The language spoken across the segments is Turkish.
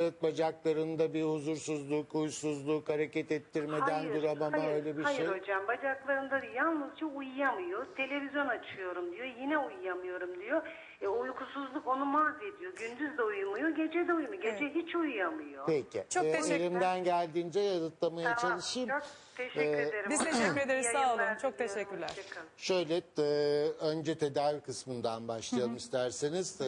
Evet, bacaklarında bir huzursuzluk, huysuzluk, hareket ettirmeden duramama hayır, öyle bir hayır şey. hocam bacaklarında değil, yalnızca uyuyamıyor. Televizyon açıyorum diyor yine uyuyamıyorum diyor. E, uykusuzluk onu mahvediyor. Gündüz de uyumuyor gece de uyumuyor. Gece hiç uyuyamıyor. Peki. Çok Ee, teşekkürler. elimden geldiğince yanıtlamaya Tamam, çalışayım. Çok teşekkür Ee, ederim. Biz teşekkür ederiz, sağ olun. yayınlar Çok diliyorum, teşekkürler. hoşçakalın. Şöyle e, önce tedavi kısmından başlayalım isterseniz. E,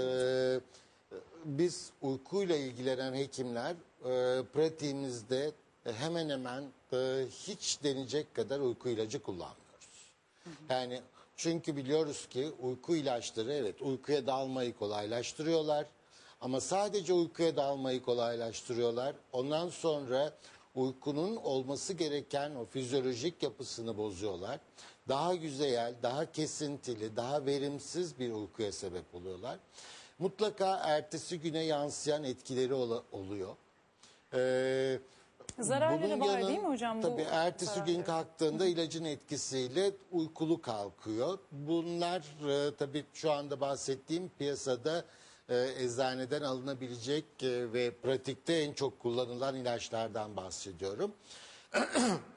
biz uykuyla ilgilenen hekimler e, pratiğimizde hemen hemen e, hiç denecek kadar uyku ilacı kullanmıyoruz. Yani çünkü biliyoruz ki uyku ilaçları evet uykuya dalmayı kolaylaştırıyorlar. Ama sadece uykuya dalmayı kolaylaştırıyorlar. Ondan sonra uykunun olması gereken o fizyolojik yapısını bozuyorlar. Daha güzel, daha kesintili, daha verimsiz bir uykuya sebep oluyorlar. Mutlaka ertesi güne yansıyan etkileri ola- oluyor. Ee, Zararları bunun var yanı- değil mi hocam? Bu Tabii ertesi gün zararları? kalktığında ilacın etkisiyle uykulu kalkıyor. Bunlar e, tabii şu anda bahsettiğim piyasada e, eczaneden alınabilecek e, ve pratikte en çok kullanılan ilaçlardan bahsediyorum.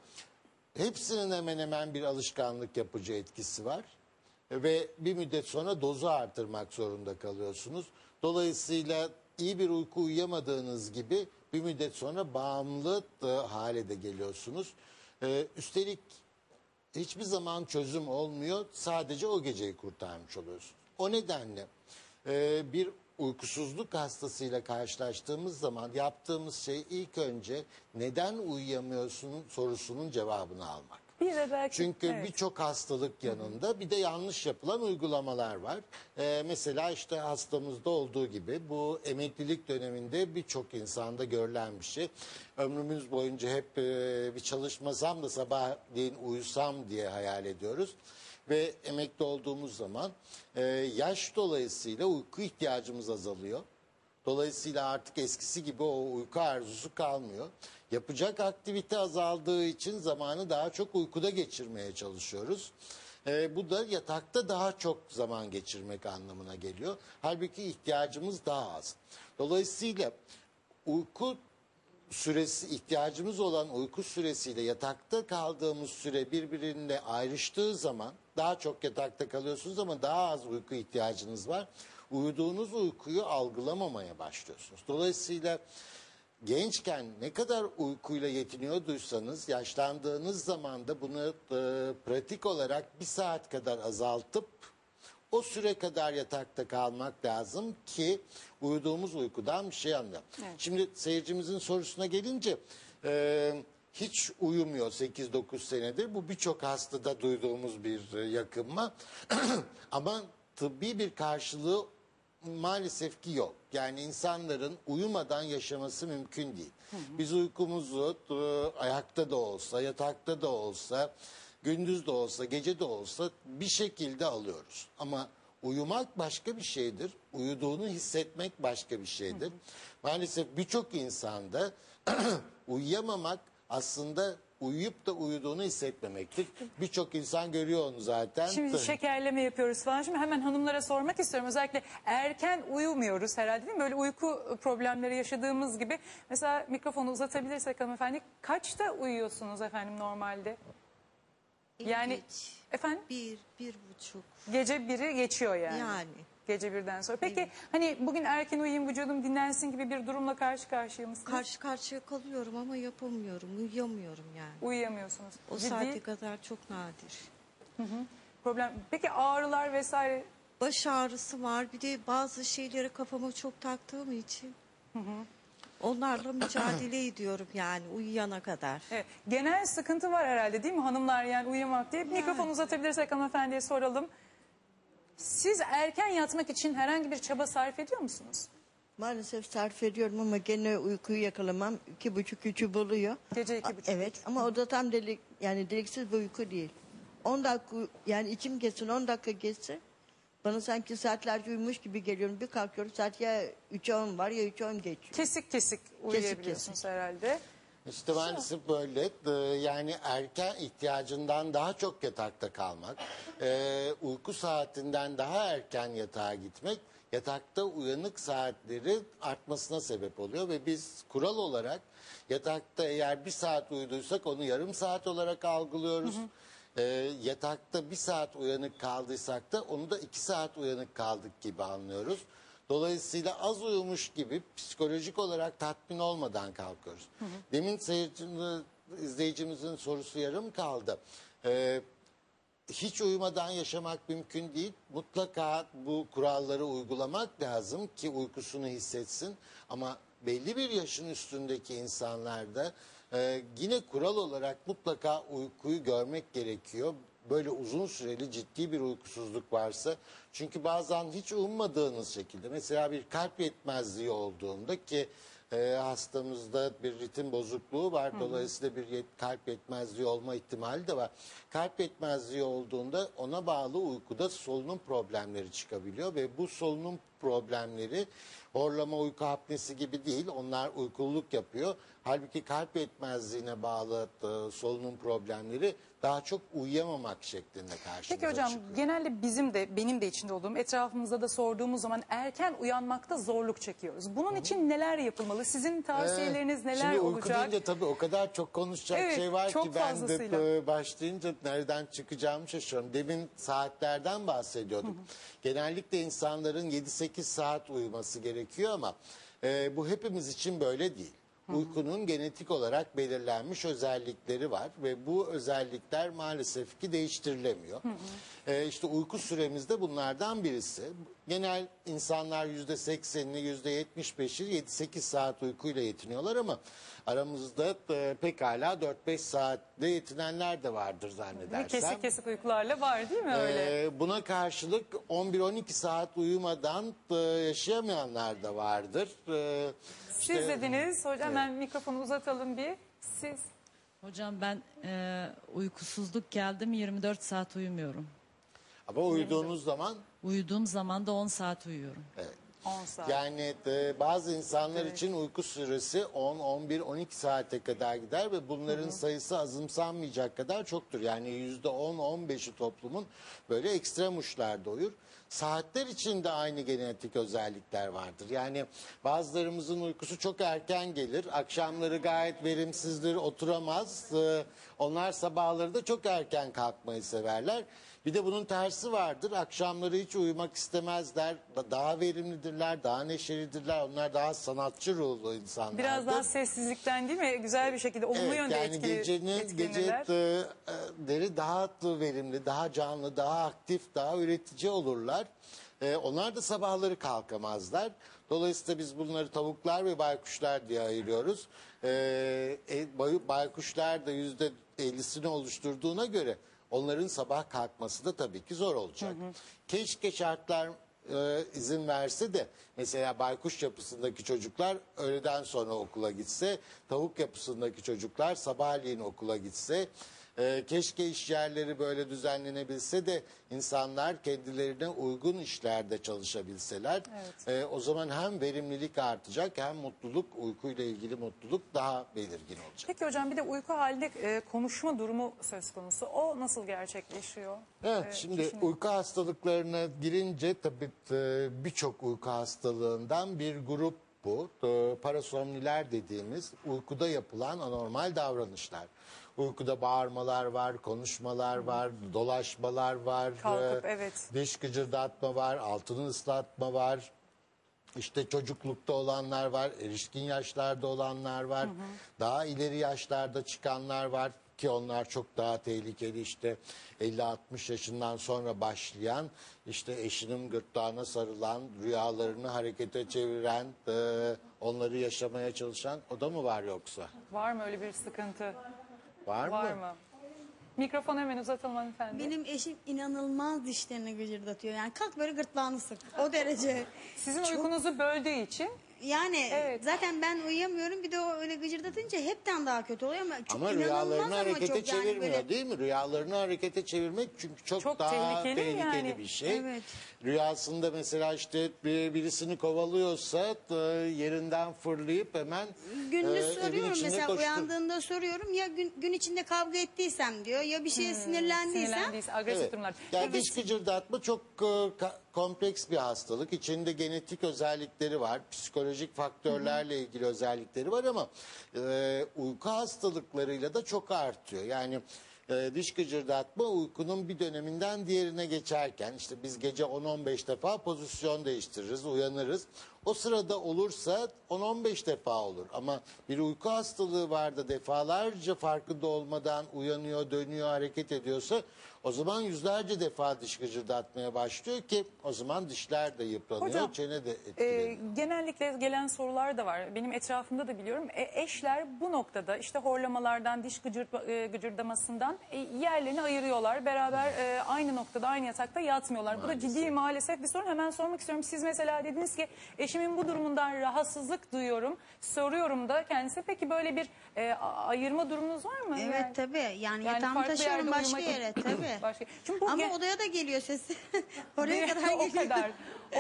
Hepsinin hemen hemen bir alışkanlık yapıcı etkisi var. Ve bir müddet sonra dozu artırmak zorunda kalıyorsunuz. Dolayısıyla iyi bir uyku uyuyamadığınız gibi bir müddet sonra bağımlı hale de geliyorsunuz. E, üstelik hiçbir zaman çözüm olmuyor. Sadece o geceyi kurtarmış oluyorsunuz. O nedenle e, bir uykusuzluk hastasıyla karşılaştığımız zaman yaptığımız şey ilk önce neden uyuyamıyorsun sorusunun cevabını almak. Bir de belki Çünkü evet. birçok hastalık yanında bir de yanlış yapılan uygulamalar var. Ee, mesela işte hastamızda olduğu gibi bu emeklilik döneminde birçok insanda görülen bir şey. Ömrümüz boyunca hep e, bir çalışmasam da sabahleyin uyusam diye hayal ediyoruz. Ve emekli olduğumuz zaman e, yaş dolayısıyla uyku ihtiyacımız azalıyor. Dolayısıyla artık eskisi gibi o uyku arzusu kalmıyor. Yapacak aktivite azaldığı için zamanı daha çok uykuda geçirmeye çalışıyoruz. Ee, bu da yatakta daha çok zaman geçirmek anlamına geliyor. Halbuki ihtiyacımız daha az. Dolayısıyla uyku süresi ihtiyacımız olan uyku süresiyle yatakta kaldığımız süre birbirine ayrıştığı zaman daha çok yatakta kalıyorsunuz ama daha az uyku ihtiyacınız var. Uyuduğunuz uykuyu algılamamaya başlıyorsunuz. Dolayısıyla gençken ne kadar uykuyla yetiniyorduysanız yaşlandığınız zaman da bunu e, pratik olarak bir saat kadar azaltıp o süre kadar yatakta kalmak lazım ki uyuduğumuz uykudan bir şey anlayalım. Şimdi seyircimizin sorusuna gelince e, hiç uyumuyor 8-9 senedir. Bu birçok hastada duyduğumuz bir e, yakınma. Ama tıbbi bir karşılığı maalesef ki yok. Yani insanların uyumadan yaşaması mümkün değil. Biz uykumuzu e, ayakta da olsa, yatakta da olsa, gündüz de olsa, gece de olsa bir şekilde alıyoruz. Ama uyumak başka bir şeydir. Uyuduğunu hissetmek başka bir şeydir. Maalesef birçok insanda uyuyamamak aslında uyuyup da uyuduğunu hissetmemektir. Birçok insan görüyor onu zaten. Şimdi şekerleme yapıyoruz falan. Şimdi hemen hanımlara sormak istiyorum. Özellikle erken uyumuyoruz herhalde değil mi? Böyle uyku problemleri yaşadığımız gibi. Mesela mikrofonu uzatabilirsek hanımefendi. Kaçta uyuyorsunuz efendim normalde? Yani Geç. efendim Bir, bir buçuk. gece biri geçiyor yani. Yani. Gece birden sonra. Peki hani bugün erken uyuyayım vücudum dinlensin gibi bir durumla karşı karşıya mısınız? Karşı karşıya kalıyorum ama yapamıyorum, uyuyamıyorum yani. Uyuyamıyorsunuz. O Ciddi saate kadar çok nadir. problem. Peki ağrılar vesaire Baş ağrısı var. Bir de bazı şeyleri kafama çok taktığım için. Onlarla mücadele ediyorum yani uyuyana kadar. Evet, genel sıkıntı var herhalde değil mi hanımlar yani uyumak diye. Mikrofon uzatabilirsek hanımefendiye soralım. Siz erken yatmak için herhangi bir çaba sarf ediyor musunuz? Maalesef sarf ediyorum ama gene uykuyu yakalamam iki buçuk üçü buluyor. Gece iki buçuk, Evet ama o da tam delik yani deliksiz bir uyku değil. 10 dakika yani içim geçsin 10 dakika geçse bana sanki saatlerce uyumuş gibi geliyorum. Bir kalkıyorum saat ya 3'e 10 var ya 3'e 10 geçiyor. Kesik kesik uyuyabiliyorsunuz herhalde. Maalesef böyle Ee, yani erken ihtiyacından daha çok yatakta kalmak, e, uyku saatinden daha erken yatağa gitmek yatakta uyanık saatleri artmasına sebep oluyor ve biz kural olarak yatakta eğer bir saat uyuduysak onu yarım saat olarak algılıyoruz. Ee, yatakta bir saat uyanık kaldıysak da onu da iki saat uyanık kaldık gibi anlıyoruz. Dolayısıyla az uyumuş gibi psikolojik olarak tatmin olmadan kalkıyoruz. Demin seyircinin, izleyicimizin sorusu yarım kaldı. Ee, hiç uyumadan yaşamak mümkün değil. Mutlaka bu kuralları uygulamak lazım ki uykusunu hissetsin. Ama belli bir yaşın üstündeki insanlarda e, yine kural olarak mutlaka uykuyu görmek gerekiyor. Böyle uzun süreli ciddi bir uykusuzluk varsa. Çünkü bazen hiç ummadığınız şekilde mesela bir kalp yetmezliği olduğunda ki e, hastamızda bir ritim bozukluğu var. Dolayısıyla bir yet- kalp yetmezliği olma ihtimali de var. Kalp yetmezliği olduğunda ona bağlı uykuda solunum problemleri çıkabiliyor ve bu solunum problemleri horlama uyku apnesi gibi değil. Onlar uykululuk yapıyor. Halbuki kalp yetmezliğine bağlı e, solunum problemleri daha çok uyuyamamak şeklinde karşımıza Peki hocam çıkıyor. genelde bizim de benim de içinde olduğum etrafımızda da sorduğumuz zaman erken uyanmakta zorluk çekiyoruz. Bunun için neler yapılmalı? Sizin tavsiyeleriniz neler Şimdi uyku olacak? deyince tabii o kadar çok konuşacak Evet, şey var ki ben de başlayınca nereden çıkacağımı şaşırıyorum. Demin saatlerden bahsediyorduk. Genellikle insanların 7-8 saat uyuması gerekiyor ama e, bu hepimiz için böyle değil. Uykunun genetik olarak belirlenmiş özellikleri var ve bu özellikler maalesef ki değiştirilemiyor. E, işte uyku süremiz de bunlardan birisi. Genel insanlar yüzde seksenini, yüzde yetmiş beşi 7-8 saat uykuyla yetiniyorlar ama aramızda e, pekala 4-5 saatte yetinenler de vardır zannedersem. kesik kesik uykularla var değil mi öyle? Ee, buna karşılık 11-12 saat uyumadan e, yaşayamayanlar da vardır. Ee, Siz işte- dediniz hocam hemen mikrofonu uzatalım bir. Siz Hocam ben e, uykusuzluk geldim 24 saat uyumuyorum. Ama uyuduğunuz zaman Uyuduğum zaman da 10 saat uyuyorum. 10 saat. yani e, bazı insanlar için uyku süresi 10, 11, 12 saate kadar gider ve bunların sayısı azımsanmayacak kadar çoktur. Yani yüzde 10, 15'i toplumun böyle ekstrem uçlarda uyur. Saatler için de aynı genetik özellikler vardır. Yani bazılarımızın uykusu çok erken gelir. Akşamları gayet verimsizdir, oturamaz. Ee, Onlar sabahları da çok erken kalkmayı severler. Bir de bunun tersi vardır. Akşamları hiç uyumak istemezler. Da- Daha verimlidirler, daha neşelidirler. Onlar daha sanatçı ruhlu insanlardır. Biraz daha sessizlikten değil mi? Güzel bir şekilde olumlu Evet, yönde yani etkili, gecenin geceleri daha verimli, daha canlı, daha aktif, daha üretici olurlar. Ee, onlar da sabahları kalkamazlar. Dolayısıyla biz bunları tavuklar ve baykuşlar diye ayırıyoruz. Ee, e, bay- baykuşlar da yüzde ellisini oluşturduğuna göre onların sabah kalkması da tabii ki zor olacak. Keşke şartlar e, izin verse de mesela baykuş yapısındaki çocuklar öğleden sonra okula gitse, tavuk yapısındaki çocuklar sabahleyin okula gitse, e, keşke iş yerleri böyle düzenlenebilse de insanlar kendilerine uygun işlerde çalışabilseler. E, o zaman hem verimlilik artacak hem mutluluk, uykuyla ilgili mutluluk daha belirgin olacak. Peki hocam bir de uyku halinde e, konuşma durumu söz konusu. O nasıl gerçekleşiyor? Evet, Ee, şimdi kişinin- uyku hastalıklarına girince tabii e, birçok uyku hastalığından bir grup bu. E, Parasomniler dediğimiz uykuda yapılan anormal davranışlar. Uykuda bağırmalar var, konuşmalar var, dolaşmalar var. Kalkıp, e, evet. Diş gıcırdatma var, altını ıslatma var. İşte çocuklukta olanlar var, erişkin yaşlarda olanlar var, daha ileri yaşlarda çıkanlar var ki onlar çok daha tehlikeli işte 50-60 yaşından sonra başlayan işte eşinin gırtlağına sarılan rüyalarını harekete çeviren e, onları yaşamaya çalışan o da mı var yoksa? Var mı öyle bir sıkıntı? Var, Var mı? mı? Mikrofonu hemen uzatalım hanımefendi. Benim eşim inanılmaz dişlerini gıcırdatıyor. Yani kalk böyle gırtlağını sık. O derece. Sizin uykunuzu böldüğü için Yani Evet. zaten ben uyuyamıyorum. Bir de o öyle gıcırdatınca hepten daha kötü oluyor ama çok Ama inanılmaz rüyalarını ama harekete çok yani çevirmiyor böyle- değil mi? Rüyalarını harekete çevirmek çünkü çok, Çok daha tehlikeli tehlikeli, yani. bir şey. Evet. Rüyasında mesela işte bir, birisini kovalıyorsa e, yerinden fırlayıp hemen Gündüz e, evin soruyorum içinde mesela koştur- uyandığında soruyorum ya gün, gün içinde kavga ettiysem diyor ya bir şeye sinirlendiysem sinirlendiyse agresif Evet. durumlar. Yani diş gıcırdatma çok e, ka- kompleks bir hastalık. İçinde genetik özellikleri var, psikolojik faktörlerle ilgili özellikleri var ama e, uyku hastalıklarıyla da çok artıyor. Yani e, diş gıcırdatma uykunun bir döneminden diğerine geçerken işte biz gece 10-15 defa pozisyon değiştiririz, uyanırız. O sırada olursa 10-15 defa olur ama bir uyku hastalığı var da defalarca farkında olmadan uyanıyor, dönüyor, hareket ediyorsa o zaman yüzlerce defa diş gıcırdatmaya başlıyor ki o zaman dişler de yıpranıyor, Hocam, çene de etkileniyor. genellikle gelen sorular da var. Benim etrafımda da biliyorum. E, eşler bu noktada işte horlamalardan, diş gıcır, e, gıcırdamasından e, yerlerini ayırıyorlar. Beraber e, aynı noktada, aynı yatakta yatmıyorlar. Bu da ciddi maalesef bir sorun. Hemen sormak istiyorum. Siz mesela dediniz ki eşimin bu durumundan rahatsızlık duyuyorum. Soruyorum da kendisi. Peki böyle bir e, a- ayırma durumunuz var mı? Evet Yani- tabii. Yani, Yani yatağımı farklı taşıyorum yerde başka uyumak- yere tabii. Başka- Çünkü bu Ama odaya da geliyor sesi. Oraya kadar o geliyor. kadar.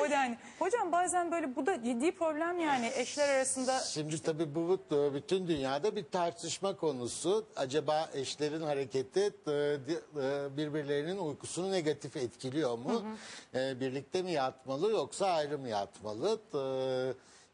O yani. Hocam bazen böyle bu da ciddi problem yani eşler arasında. Şimdi tabii bu bütün dünyada bir tartışma konusu. Acaba eşlerin hareketi e, e, birbirlerinin uykusunu negatif etkiliyor mu? E, Birlikte mi yatmalı yoksa ayrı mı yatmalı?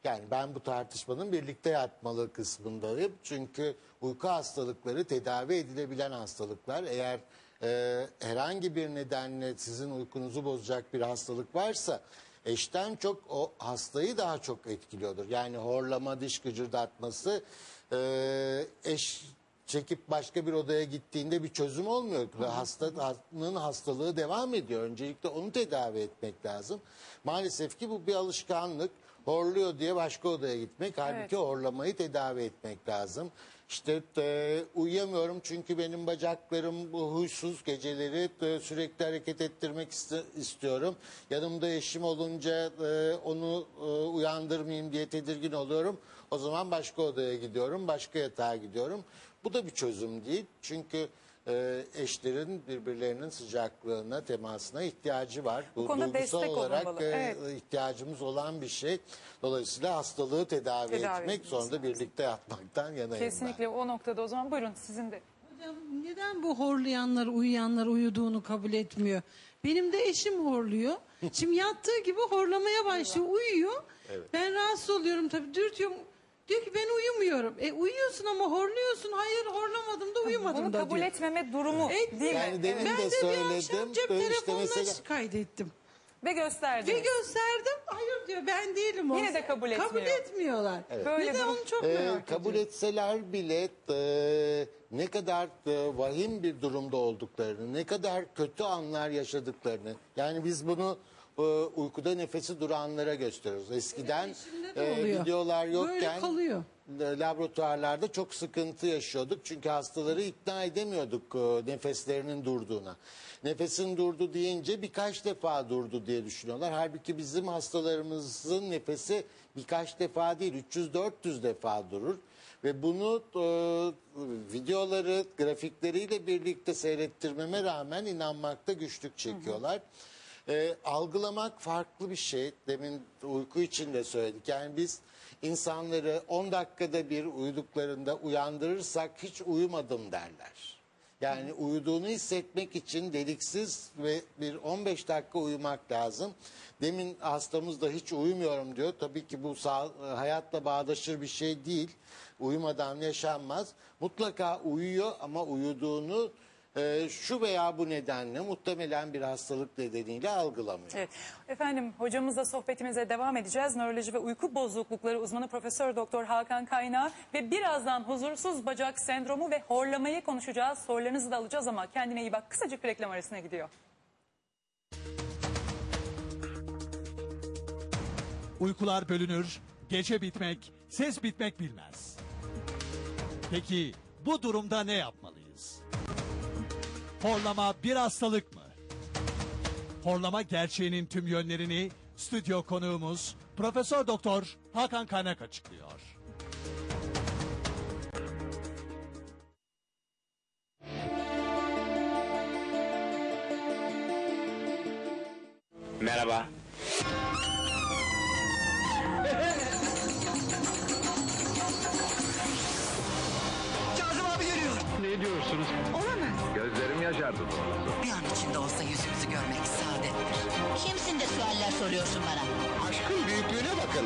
Yani ben bu tartışmanın birlikte yatmalı kısmındayım. Çünkü uyku hastalıkları tedavi edilebilen hastalıklar. Eğer e, herhangi bir nedenle sizin uykunuzu bozacak bir hastalık varsa eşten çok o hastayı daha çok etkiliyordur. Yani horlama, diş gıcırdatması e, eş çekip başka bir odaya gittiğinde bir çözüm olmuyor. Hastanın hastalığı devam ediyor. Öncelikle onu tedavi etmek lazım. Maalesef ki bu bir alışkanlık. Horluyor diye başka odaya gitmek. Halbuki horlamayı tedavi etmek lazım. İşte e, uyuyamıyorum çünkü benim bacaklarım bu huysuz geceleri e, sürekli hareket ettirmek iste- istiyorum. Yanımda eşim olunca e, onu e, uyandırmayayım diye tedirgin oluyorum. O zaman başka odaya gidiyorum, başka yatağa gidiyorum. Bu da bir çözüm değil. Çünkü e, eşlerin birbirlerinin sıcaklığına, temasına ihtiyacı var. Bu, konuda duygusal destek olarak e, Evet. ihtiyacımız olan bir şey. Dolayısıyla hastalığı tedavi, Tedavi etmek, etmemiz sonra da birlikte yatmaktan yanayım ben. Kesinlikle o noktada o zaman buyurun sizin de. Hocam neden bu horlayanlar, uyuyanlar uyuduğunu kabul etmiyor? Benim de eşim horluyor. Şimdi yattığı gibi horlamaya başlıyor, uyuyor. Ben rahatsız oluyorum tabii. Dürtüyorum. Diyor ki ben uyumuyorum. E uyuyorsun ama horluyorsun. Hayır horlamadım da uyumadım Bunu da kabul diyor. etmeme durumu Et- değil Yani mi? demin ben de de bir söyledim. akşam cep İşte telefonuna mesela- kaydettim. Ve gösterdiniz. Ve gösterdim. Hayır diyor ben değilim o. Yine de kabul Kabul etmiyor. etmiyorlar. Böyle Neden durum- onu çok Ee, merak kabul ediyorum. etseler bile e, ne kadar e, vahim bir durumda olduklarını, ne kadar kötü anlar yaşadıklarını. Yani biz bunu e, uykuda nefesi duranlara gösteriyoruz. Eskiden eşimde de e, oluyor. videolar Böyle yokken kalıyor. e, laboratuvarlarda çok sıkıntı yaşıyorduk. Çünkü hastaları ikna edemiyorduk e, nefeslerinin durduğuna. Nefesin durdu deyince birkaç defa durdu diye düşünüyorlar. Halbuki bizim hastalarımızın nefesi birkaç defa değil 300-400 defa durur. Ve bunu e, videoları, grafikleriyle birlikte seyrettirmeme rağmen inanmakta güçlük çekiyorlar. E, algılamak farklı bir şey. Demin uyku için de söyledik. Yani biz insanları 10 dakikada bir uyuduklarında uyandırırsak hiç uyumadım derler. Yani uyuduğunu hissetmek için deliksiz ve bir 15 dakika uyumak lazım. Demin hastamız da hiç uyumuyorum diyor. Tabii ki bu sağ, hayatla bağdaşır bir şey değil. Uyumadan yaşanmaz. Mutlaka uyuyor ama uyuduğunu e, şu veya bu nedenle muhtemelen bir hastalık nedeniyle algılamıyor. Evet. Efendim hocamızla sohbetimize devam edeceğiz. Nöroloji ve uyku bozuklukları uzmanı Profesör Doktor Hakan Kaynağı ve birazdan huzursuz bacak sendromu ve horlamayı konuşacağız. Sorularınızı da alacağız ama kendine iyi bak. Kısacık bir reklam arasına gidiyor. Uykular bölünür, gece bitmek, ses bitmek bilmez. Peki bu durumda ne yapmalıyız? Horlama bir hastalık mı? Horlama gerçeğinin tüm yönlerini stüdyo konuğumuz Profesör Doktor Hakan Kaynak açıklıyor. Merhaba. Kazım abi geliyor. Ne diyorsunuz? Olamaz. Gözlerim doğrusu. Bir an içinde olsa yüzünüzü görmek saadettir. Kimsin de sualler soruyorsun bana? Aşkın büyüklüğüne bakın.